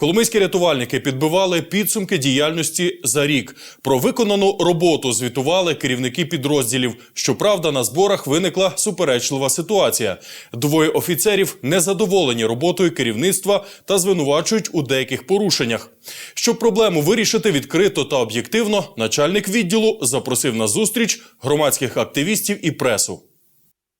Коломийські рятувальники підбивали підсумки діяльності за рік. Про виконану роботу звітували керівники підрозділів. Щоправда, на зборах виникла суперечлива ситуація. Двоє офіцерів незадоволені роботою керівництва та звинувачують у деяких порушеннях. Щоб проблему вирішити відкрито та об'єктивно, начальник відділу запросив на зустріч громадських активістів і пресу.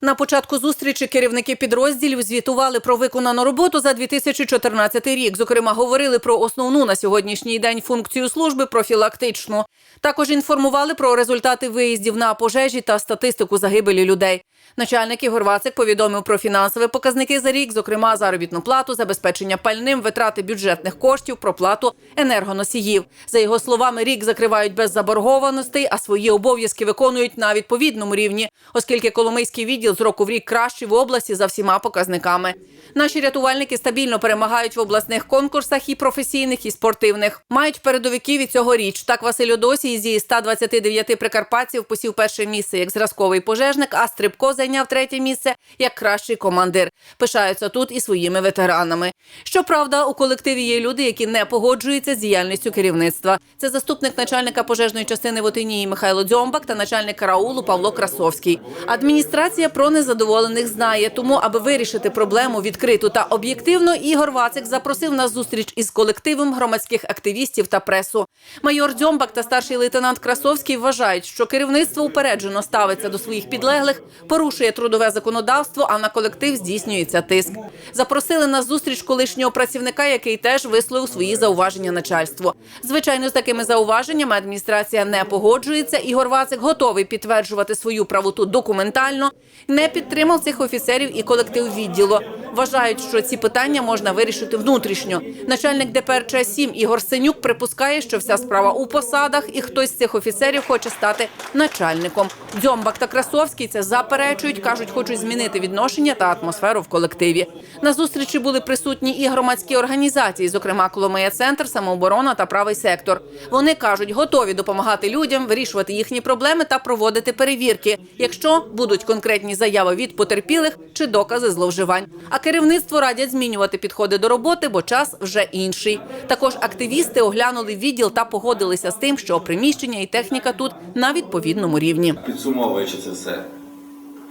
На початку зустрічі керівники підрозділів звітували про виконану роботу за 2014 рік. Зокрема, говорили про основну на сьогоднішній день функцію служби профілактичну. Також інформували про результати виїздів на пожежі та статистику загибелі людей. Начальник Ігор Вацик повідомив про фінансові показники за рік, зокрема заробітну плату, забезпечення пальним, витрати бюджетних коштів, проплату енергоносіїв. За його словами, рік закривають без заборгованостей, а свої обов'язки виконують на відповідному рівні, оскільки Коломийський відділ з року в рік кращий в області за всіма показниками. Наші рятувальники стабільно перемагають в обласних конкурсах і професійних, і спортивних. Мають передовиків і цьогоріч. Так Василь Одосій зі 129 прикарпатців посів перше місце як зразковий пожежник, а Стрибко зайняв третє місце як кращий командир. Пишаються тут і своїми ветеранами. Щоправда, у колективі є люди, які не погоджуються з діяльністю керівництва. Це заступник начальника пожежної частини в Отинії Михайло Дзьомбак та начальник караулу Павло Красовський. Адміністрація про незадоволених знає, тому, аби вирішити проблему відкрито та об'єктивно, Ігор Вацик запросив на зустріч із колективом громадських активістів та пресу. Майор Дзьомбак та старший лейтенант Красовський вважають, що керівництво упереджено ставиться до своїх підлеглих, порушує трудове законодавство, а на колектив здійснюється тиск. Запросили на зустріч колишнього працівника, який теж висловив свої зауваження начальству. Звичайно, з такими зауваженнями адміністрація не погоджується. Ігор Вацик готовий підтверджувати свою правоту документально. Не підтримав цих офіцерів і колектив відділу. Вважають, що ці питання можна вирішити внутрішньо. Начальник ДПРЧ 7 Ігор Синюк припускає, що вся справа у посадах, і хтось з цих офіцерів хоче стати начальником. Дзьомбак та Красовський це заперечують, кажуть, хочуть змінити відношення та атмосферу в колективі. На зустрічі були присутні і громадські організації, зокрема Коломия Центр, самооборона та правий сектор. Вони кажуть, готові допомагати людям вирішувати їхні проблеми та проводити перевірки, якщо будуть конкретні заяви від потерпілих чи докази зловживань. А керівництво радять змінювати підходи до роботи, бо час вже інший. Також активісти оглянули відділ та погодилися з тим, що приміщення і техніка тут на відповідному рівні. Підсумовуючи це все,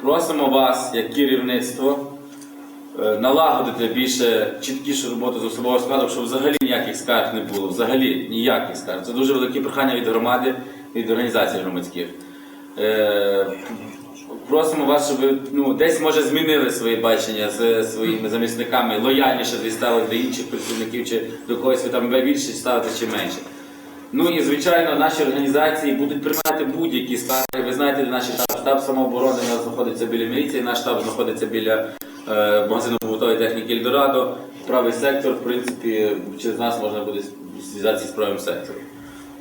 просимо вас, як керівництво, е, налагодити більше чіткішу роботу з особового складу, щоб взагалі ніяких скарг не було. Взагалі ніяких скарг. Це дуже велике прохання від громади, від організацій громадських. Просимо вас, щоб ви ну, десь може змінили свої бачення з своїми замісниками, лояльніше відставили до інших працівників, чи до когось ви там більше ставите чи менше. Ну і звичайно, наші організації будуть приймати будь-які скарги. Ви знаєте, де наш штаб, штаб самооборони у нас знаходиться біля міліції, наш штаб знаходиться біля е, магазину побутової техніки Ельдорадо. Правий сектор, в принципі, через нас можна буде зв'язатися з правим сектором.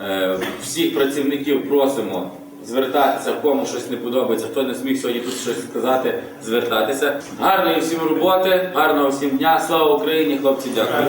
Е, всіх працівників просимо звертатися, кому щось не подобається, хто не зміг сьогодні тут щось сказати, звертатися. Гарної всім роботи, гарного всім дня. Слава Україні, хлопці, дякую.